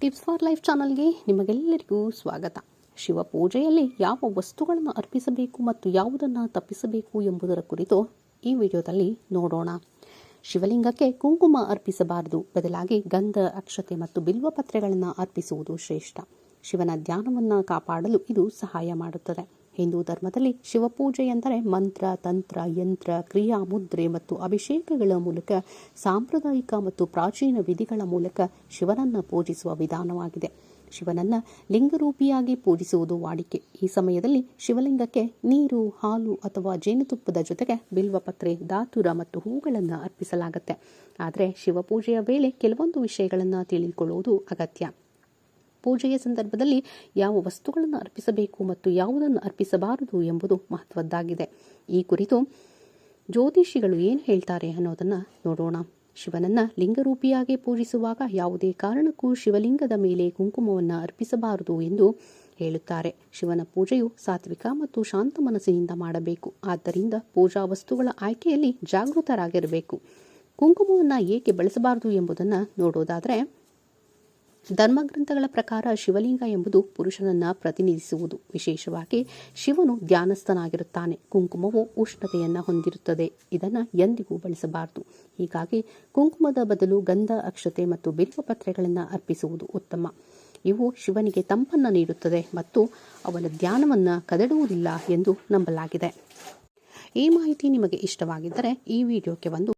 Tips for life ಚಾನಲ್ಗೆ ನಿಮಗೆಲ್ಲರಿಗೂ ಸ್ವಾಗತ. ಶಿವ ಪೂಜೆಯಲ್ಲಿ ಯಾವ ವಸ್ತುಗಳನ್ನು ಅರ್ಪಿಸಬೇಕು ಮತ್ತು ಯಾವುದನ್ನು ತಪ್ಪಿಸಬೇಕು ಎಂಬುದರ ಕುರಿತು ಈ ವಿಡಿಯೋದಲ್ಲಿ ನೋಡೋಣ. ಶಿವಲಿಂಗಕ್ಕೆ ಕುಂಕುಮ ಅರ್ಪಿಸಬಾರದು. ಬದಲಾಗಿ ಗಂಧ, ಅಕ್ಷತೆ ಮತ್ತು ಬಿಲ್ವ ಪತ್ರೆಗಳನ್ನು ಅರ್ಪಿಸುವುದು ಶ್ರೇಷ್ಠ. ಶಿವನ ಧ್ಯಾನವನ್ನು ಕಾಪಾಡಲು ಇದು ಸಹಾಯ ಮಾಡುತ್ತದೆ. ಹಿಂದೂ ಧರ್ಮದಲ್ಲಿ ಶಿವಪೂಜೆ ಎಂದರೆ ಮಂತ್ರ, ತಂತ್ರ, ಯಂತ್ರ, ಕ್ರಿಯಾ, ಮುದ್ರೆ ಮತ್ತು ಅಭಿಷೇಕಗಳ ಮೂಲಕ, ಸಾಂಪ್ರದಾಯಿಕ ಮತ್ತು ಪ್ರಾಚೀನ ವಿಧಿಗಳ ಮೂಲಕ ಶಿವನನ್ನು ಪೂಜಿಸುವ ವಿಧಾನವಾಗಿದೆ. ಶಿವನನ್ನ ಲಿಂಗರೂಪಿಯಾಗಿ ಪೂಜಿಸುವುದು ವಾಡಿಕೆ. ಈ ಸಮಯದಲ್ಲಿ ಶಿವಲಿಂಗಕ್ಕೆ ನೀರು, ಹಾಲು ಅಥವಾ ಜೇನುತುಪ್ಪದ ಜೊತೆಗೆ ಬಿಲ್ವಪತ್ರೆ ದಾತುರ ಮತ್ತು ಹೂಗಳನ್ನು ಅರ್ಪಿಸಲಾಗುತ್ತೆ. ಆದರೆ ಶಿವಪೂಜೆಯ ವೇಳೆ ಕೆಲವೊಂದು ವಿಷಯಗಳನ್ನು ತಿಳಿದುಕೊಳ್ಳುವುದು ಅಗತ್ಯ. ಪೂಜೆಯ ಸಂದರ್ಭದಲ್ಲಿ ಯಾವ ವಸ್ತುಗಳನ್ನು ಅರ್ಪಿಸಬೇಕು ಮತ್ತು ಯಾವುದನ್ನು ಅರ್ಪಿಸಬಾರದು ಎಂಬುದು ಮಹತ್ವದ್ದಾಗಿದೆ. ಈ ಕುರಿತು ಜ್ಯೋತಿಷಿಗಳು ಏನು ಹೇಳ್ತಾರೆ ಅನ್ನೋದನ್ನು ನೋಡೋಣ. ಶಿವನನ್ನ ಲಿಂಗರೂಪಿಯಾಗಿ ಪೂಜಿಸುವಾಗ ಯಾವುದೇ ಕಾರಣಕ್ಕೂ ಶಿವಲಿಂಗದ ಮೇಲೆ ಕುಂಕುಮವನ್ನು ಅರ್ಪಿಸಬಾರದು ಎಂದು ಹೇಳುತ್ತಾರೆ. ಶಿವನ ಪೂಜೆಯು ಸಾತ್ವಿಕ ಮತ್ತು ಶಾಂತ ಮನಸ್ಸಿನಿಂದ ಮಾಡಬೇಕು. ಆದ್ದರಿಂದ ಪೂಜಾ ವಸ್ತುಗಳ ಆಯ್ಕೆಯಲ್ಲಿ ಜಾಗೃತರಾಗಿರಬೇಕು. ಕುಂಕುಮವನ್ನು ಏಕೆ ಬಳಸಬಾರದು ಎಂಬುದನ್ನು ನೋಡೋದಾದರೆ ಧರ್ಮಗ್ರಂಥಗಳ ಪ್ರಕಾರ ಶಿವಲಿಂಗ ಎಂಬುದು ಪುರುಷನನ್ನ ಪ್ರತಿನಿಧಿಸುವುದು. ವಿಶೇಷವಾಗಿ ಶಿವನು ಧ್ಯಾನಸ್ಥನಾಗಿರುತ್ತಾನೆ. ಕುಂಕುಮವು ಉಷ್ಣತೆಯನ್ನು ಹೊಂದಿರುತ್ತದೆ. ಇದನ್ನು ಎಂದಿಗೂ ಬಳಸಬಾರದು. ಹೀಗಾಗಿ ಕುಂಕುಮದ ಬದಲು ಗಂಧ, ಅಕ್ಷತೆ ಮತ್ತು ಬಿಲ್ವಪತ್ರೆಗಳನ್ನು ಅರ್ಪಿಸುವುದು ಉತ್ತಮ. ಇವು ಶಿವನಿಗೆ ತಂಪನ್ನು ನೀಡುತ್ತದೆ ಮತ್ತು ಅವನ ಧ್ಯಾನವನ್ನು ಕದಡುವುದಿಲ್ಲ ಎಂದು ನಂಬಲಾಗಿದೆ. ಈ ಮಾಹಿತಿ ನಿಮಗೆ ಇಷ್ಟವಾಗಿದ್ದರೆ ಈ ವಿಡಿಯೋಕ್ಕೆ ಒಂದು